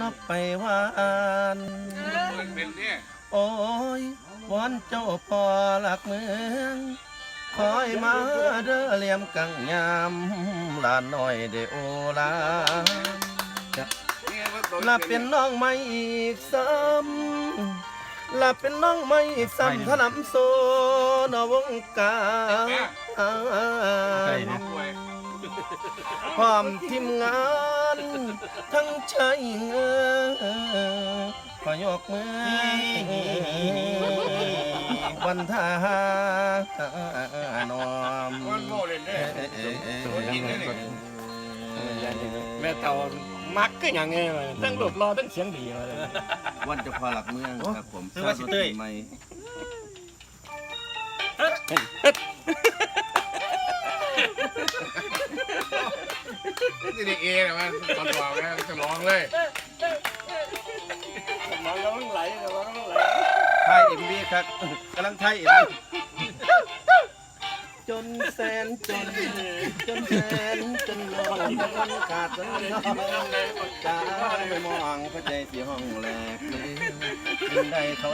นับไปหวานเป็นเนี่ยโอ้ยวอนเจ้าพ่อหลักเมืองคอยมาเด้อเหลี่ยมกังยามหลานน้อยเดโอลานี่ว่าตัวลาเป็นน้องไม่อีกซ้ำลาเป็นน้องไม่อีกซ้ำถนำโซนวงการใช่ดิป่วยพร้อมทีมงาน ทั้งชายเงือขอยกมือวันทานอมมันโม่เลยเนี่ยแม่เต่ามักก็อย่างเงี้ยทั้งรูปรอทั้งเสียงดีมาเลยวันเจะพอหลักเมืองครับผมนึกว่าสิเต้ย ใหม่ นี่เด็กเอนะมันตอนบอกนะจะร้องเลยมองเราต้องไหลเราต้องไหลไทยเอ็มบีครับกำลังไทยเอ็มบีจนแสนจนจนแสนจนร้อนจนขาดจนนอนตาไม่มองพระใจที่ห้องแหลกเลยได้เขา